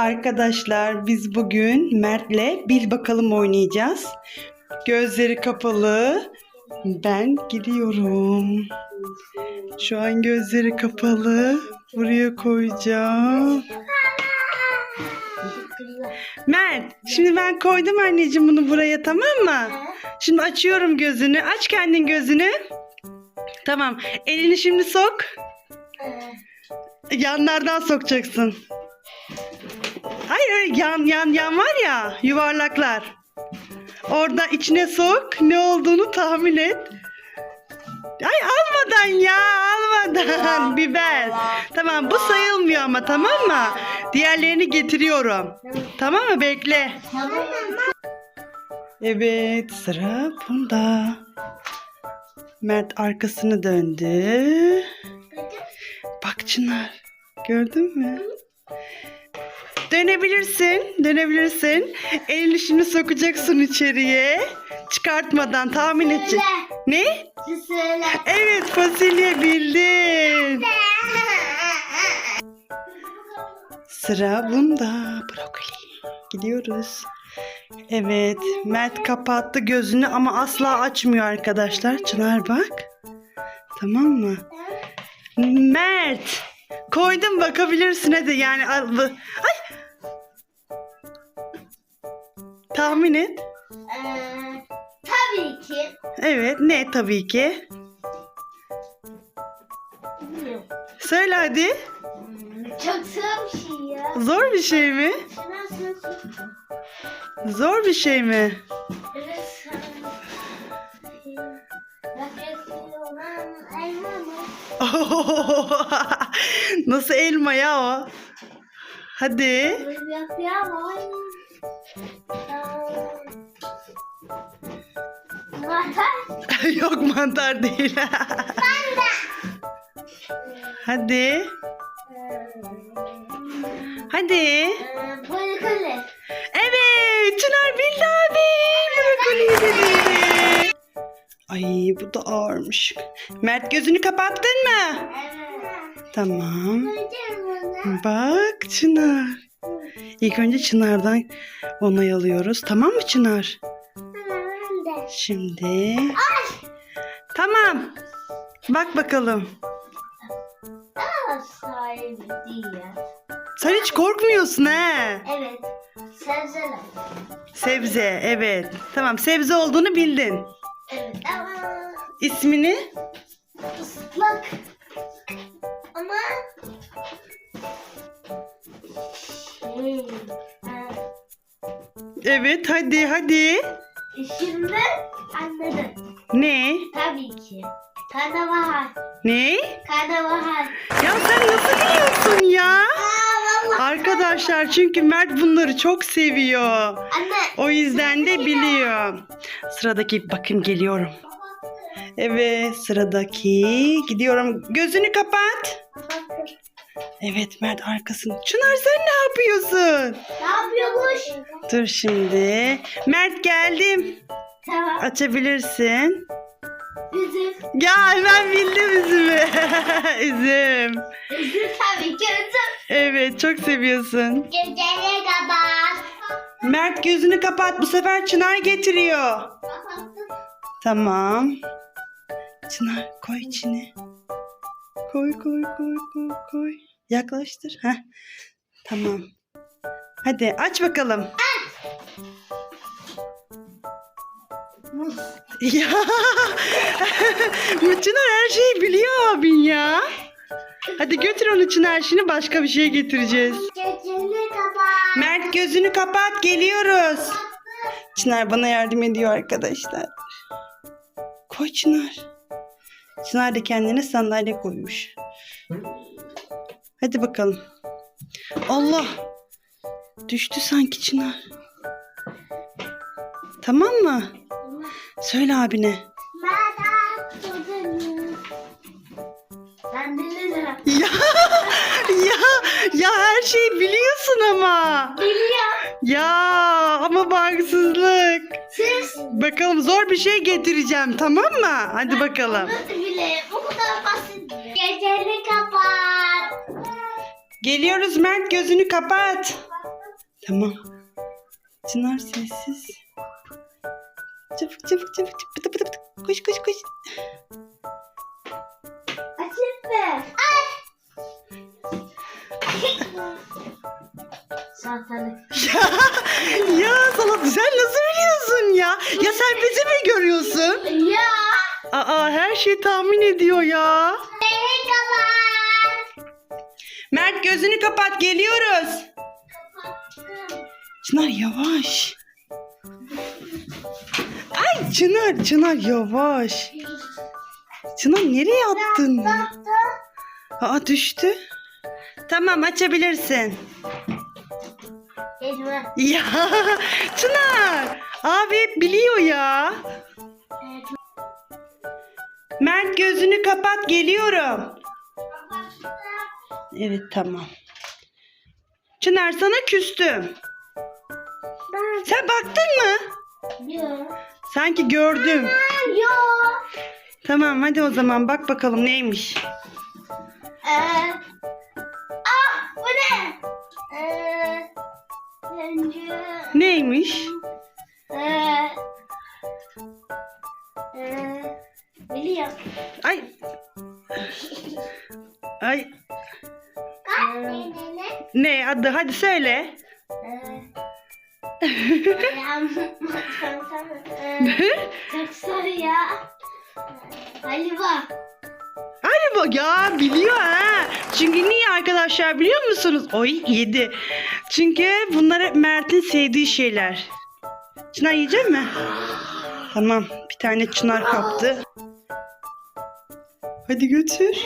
Arkadaşlar biz bugün Mert'le bil bakalım oynayacağız. Gözleri kapalı. Ben gidiyorum. Şu an gözleri kapalı. Buraya koyacağım. Mert, şimdi ben koydum anneciğim bunu buraya tamam mı? Şimdi açıyorum gözünü. Aç kendin gözünü. Tamam. Elini şimdi sok. Yanlardan sokacaksın. Öyle yan yan yan var ya yuvarlaklar. Orada içine sok ne olduğunu tahmin et. Ay almadan ya almadan biber. Tamam bu sayılmıyor ama tamam mı? Diğerlerini getiriyorum. Tamam mı bekle. Evet sıra bunda. Mert arkasını döndü. Bak Çınar. Gördün mü? Dönebilirsin. Dönebilirsin. Elini şimdi sokacaksın içeriye. Çıkartmadan tahmin edecek. Ne? Söyle. Evet fasulye bildin. Sıra bunda. Brokoli. Gidiyoruz. Evet. Mert kapattı gözünü ama asla açmıyor arkadaşlar. Çınar bak. Tamam mı? Mert. Koydum bakabilirsin hadi yani. Ay. Tahmin et. Ee, tabii ki. Evet ne tabii ki. Bilmiyorum. Söyle hadi. Çok zor bir şey ya. Zor bir şey mi? Şuna Zor bir şey mi? Nasıl elma ya o? Hadi. Yok mantar değil. Hadi. Hadi. Brokoli. Evet. Çınar bildi abi. Brokoli dedi. Ay bu da ağırmış. Mert gözünü kapattın mı? Evet. Tamam. Bak Çınar. İlk önce Çınar'dan onay alıyoruz. Tamam mı Çınar? Şimdi. Tamam. Bak bakalım. Aa, sahibi değil ya. Sen hiç korkmuyorsun he. Evet. Sebzeler. Sebze, evet. Tamam, sebze olduğunu bildin. Evet ama İsmini? ıslak. Ama Hmm, Evet, hadi, hadi. Şimdi anladım. Ne? Tabii ki. Karnabahar. Ne? Karnabahar. Ya sen nasıl biliyorsun ya? Aa. Arkadaşlar çünkü Mert bunları çok seviyor. Anne. O yüzden de biliyor. Sıradaki bakın geliyorum. Evet, sıradaki gidiyorum. Gözünü kapat. Evet Mert arkasını. Çınar sen ne yapıyorsun? Ne yapıyormuş? Dur şimdi. Mert geldim. Tamam. Açabilirsin. Üzüm. Ya ben bildim üzümü. Üzüm. Üzüm tabii ki üzüm. Evet çok seviyorsun. Geceye kadar. Mert gözünü kapat. Bu sefer Çınar getiriyor. Tamam. Çınar koy içine. Koy koy koy koy koy. Yaklaştır. Heh. Tamam. Hadi aç bakalım. Muz. Ya. Çınar her şeyi biliyor abin ya. Hadi götür onu Çınar şimdi başka bir şey getireceğiz. Geceye kadar. Mert gözünü kapat geliyoruz. Çınar bana yardım ediyor arkadaşlar. Koy Çınar. Çınar da kendine sandalye koymuş. Hadi bakalım. Allah. Düştü sanki Çınar. Tamam mı? Söyle abine. Ben? Ya ya ya her şeyi biliyorsun ama. Biliyorum. Ya ama haksızlık. Siz Bakalım zor bir şey getireceğim tamam mı? Hadi bakalım. Nasıl bile bu kadar basit. Geceni kapat. Geliyoruz Mert gözünü kapat. Tamam. Çınar sessiz. Çabuk çabuk çabuk. çabuk. Pıtı pıtı pıtı. Koş koş koş. Açık mı? Ay. Salatalık. Ya, ya sana sen nasıl biliyorsun ya? Ya sen bizi mi görüyorsun? Ya. Aa her şey tahmin ediyor ya. Hey kapat. Mert gözünü kapat geliyoruz. Kapattım. Çınar yavaş. Ay Çınar Çınar yavaş. Çınar nereye attın? Aa düştü. Tamam açabilirsin. Elma. Ya Çınar abi hep biliyor ya. Evet. Mert gözünü kapat geliyorum. Evet tamam. Çınar sana küstüm. Ben. Sen baktın mı? Yok. Sanki gördüm. Yok. Tamam hadi o zaman bak bakalım neymiş. Ee, önce Neymiş? ee, ee, biliyorum. Ay. Ay Ee, ne adı hadi söyle. ee, çok zor ya. Galiba. Bak ya biliyor ha. Çünkü niye arkadaşlar biliyor musunuz? Oy yedi. Çünkü bunlar hep Mert'in sevdiği şeyler. Çınar yiyecek mi? Tamam bir tane Çınar kaptı. Hadi götür.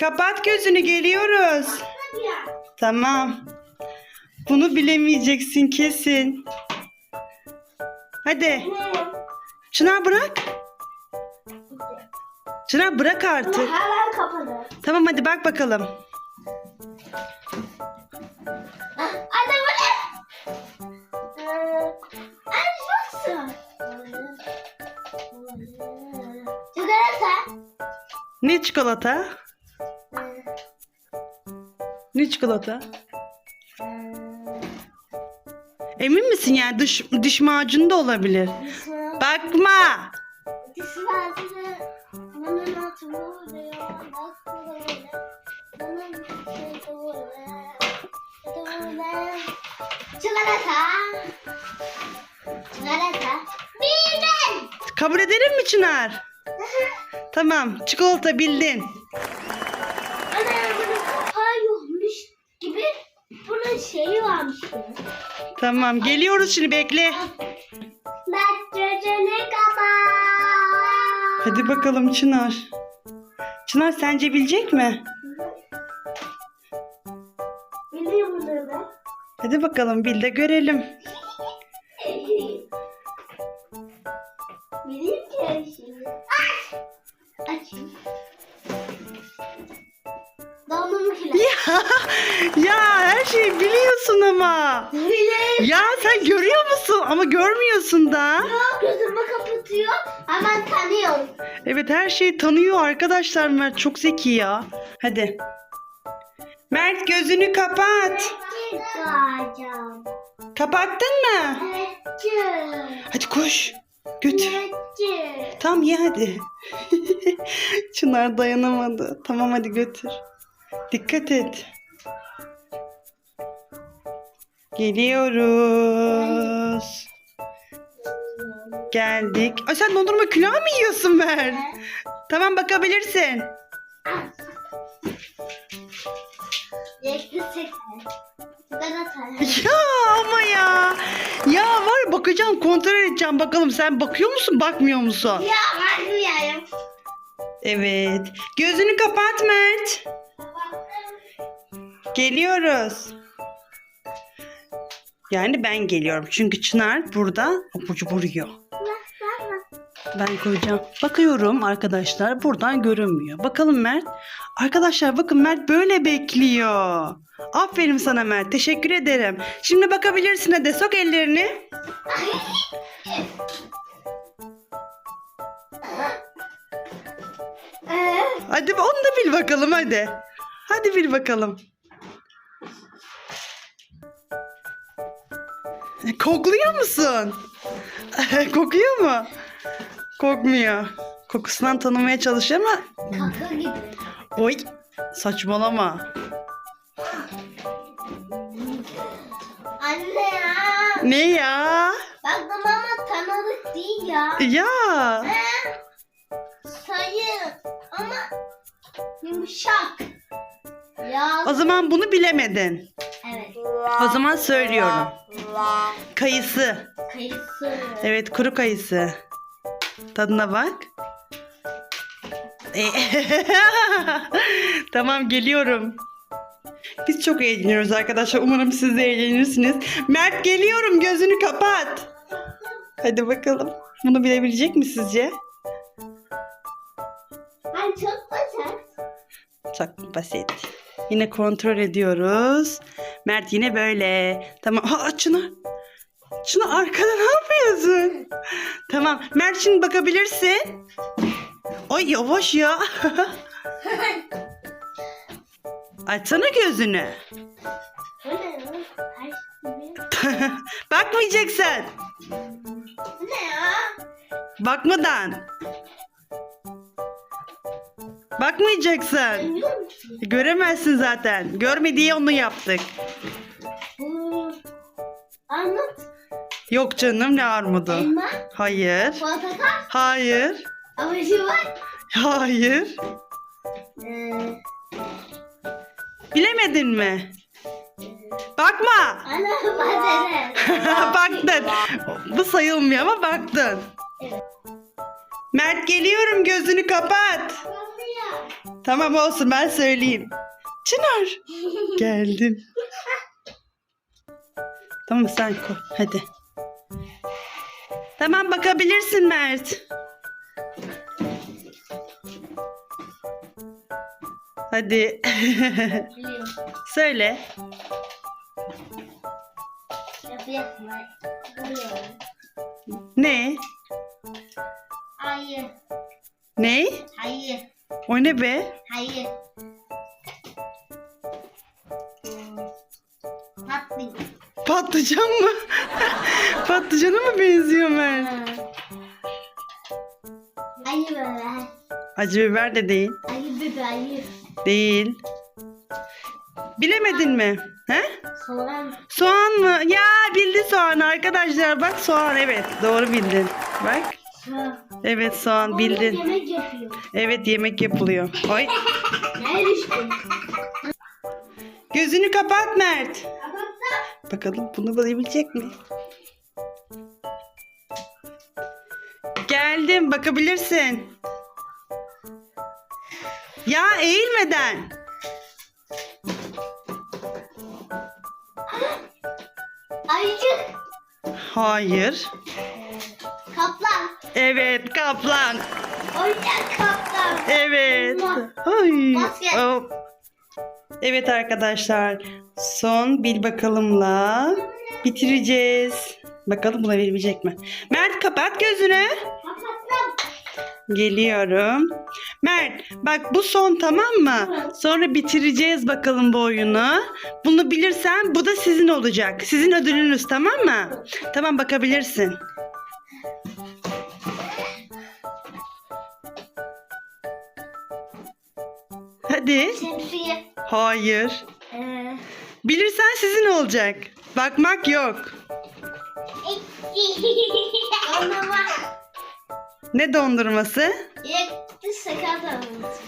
Kapat gözünü geliyoruz. Tamam. Bunu bilemeyeceksin kesin. Hadi. Çınar bırak. Çınar bırak artık. Hemen kapalı. Tamam hadi bak bakalım. Anne? Ee, Anne çok zor. Çikolata. Ne çikolata? Ne çikolata? Emin misin yani dış, diş macunu da olabilir. Bakma. Çikolata. Bildim. Kabul edelim mi Çınar? Tamam çikolata bildin. Ana kapağı yokmuş gibi bunun şeyi varmış. Tamam geliyoruz şimdi bekle. Ben gözünü kapat. Hadi bakalım Çınar. Çınar sence bilecek mi? Biliyor musun ben? Hadi bakalım bil de görelim. Ya, her şeyi biliyorsun ama. Bileyim. Ya sen görüyor musun ama görmüyorsun da. Yok gözümü kapatıyor. Hemen tanıyorum. Evet her şeyi tanıyor arkadaşlar Mert çok zeki ya. Hadi. Mert gözünü kapat. Çıkacağım. Kapattın mı? Evet. Hadi koş. Götür. Tamam ye hadi. Çınar dayanamadı. Tamam hadi götür. Dikkat et. Geliyoruz. Geldik. Ay sen dondurma külahı mı yiyorsun Mert? Tamam bakabilirsin. Ya ama ya. Ya var bakacağım kontrol edeceğim bakalım sen bakıyor musun bakmıyor musun? Ya duyarım. Evet. Gözünü kapat Mert. Geliyoruz. Yani ben geliyorum. Çünkü Çınar burada abucu vuruyor. Ben koyacağım. Bakıyorum arkadaşlar buradan görünmüyor. Bakalım Mert. Arkadaşlar bakın Mert böyle bekliyor. Aferin sana Mert. Teşekkür ederim. Şimdi bakabilirsin hadi. Sok ellerini. Ee, Hadi onu da bil bakalım hadi. Hadi bil bakalım. Kokluyor musun? Kokuyor mu? Kokmuyor. Kokusundan tanımaya çalışıyor ama Kaka gibi. oy saçmalama. Anne ya. Ne ya? Baktım ama tanıdık değil ya. Ya. He? Sayı ama yumuşak. Ya. O zaman bunu bilemedin. Evet. O zaman söylüyorum. Kayısı. Kayısı. Evet kuru kayısı. Tadına bak. E- tamam geliyorum. Biz çok eğleniyoruz arkadaşlar. Umarım siz de eğlenirsiniz. Mert geliyorum. Gözünü kapat. Hadi bakalım. Bunu bilebilecek mi sizce? Ay çok basit. Çok basit. Yine kontrol ediyoruz. Mert yine böyle. Tamam. Ha Çınar. Çınar arkada ne yapıyorsun? Tamam. Mert şimdi bakabilirsin. Ay yavaş ya. Açsana gözünü. Bakmayacaksın. Ne ya? Bakmadan. Bakmayacaksın. Göremezsin zaten. Görme diye onu yaptık. Bu. Armut. Yok canım ne armudu. Elma. Hayır. Portakal. Hayır. Avucu var. Hayır. Ee, Bilemedin mi? Bakma. ana baktın. Bu sayılmıyor ama baktın. Mert geliyorum gözünü kapat. Tamam olsun ben söyleyeyim. Çınar. Geldim. Tamam sen koy hadi. Tamam bakabilirsin Mert. Hadi. Söyle. Ne? Hayır. Ne? Hayır. O ne be? Hayır. Patlayın. Patlıcan mı? Patlıcana mı benziyor Mert? Ayı biber. Acı biber de değil. Ayı biber. Ayı. Değil. Bilemedin mi? He? Soğan. Soğan mı? Ya bildi soğan arkadaşlar. Bak soğan evet doğru bildin. Bak. Evet soğan bildin. yemek yapıyor. Evet yemek yapılıyor. Oy. Ne? Gözünü kapat Mert. Kapattım. Bakalım bunu bulabilecek mi? Geldim bakabilirsin. Ya eğilmeden. Ayıcık. Hayır. Kaplan. Evet kaplan. Oyuncak kaplan. Evet. Ay. Basket. Hop. Evet arkadaşlar. Son bil bakalımla bitireceğiz. Bakalım bulabilecek mi? Mert kapat gözünü. Kapattım. Geliyorum. Mert bak bu son tamam mı? Sonra bitireceğiz bakalım bu oyunu. Bunu bilirsen bu da sizin olacak. Sizin ödülünüz tamam mı? Tamam bakabilirsin. Hadi. Şemsiye. Hayır. Ee, Bilirsen sizin olacak. Bakmak yok. Dondurma. Ne dondurması? Sakal dondurması.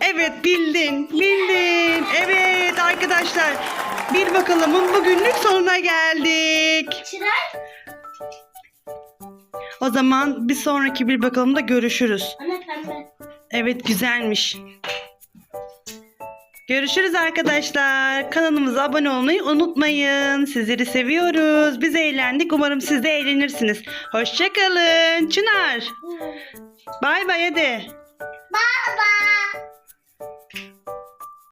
Evet bildin. Bildin. Evet arkadaşlar. Bir bakalımın bugünlük sonuna geldik. Çınar. O zaman bir sonraki bir bakalımda görüşürüz. Ana pembe. Evet güzelmiş. Görüşürüz arkadaşlar. Kanalımıza abone olmayı unutmayın. Sizleri seviyoruz. Biz eğlendik. Umarım siz de eğlenirsiniz. Hoşçakalın. Çınar. Bay bay hadi. Bye bye.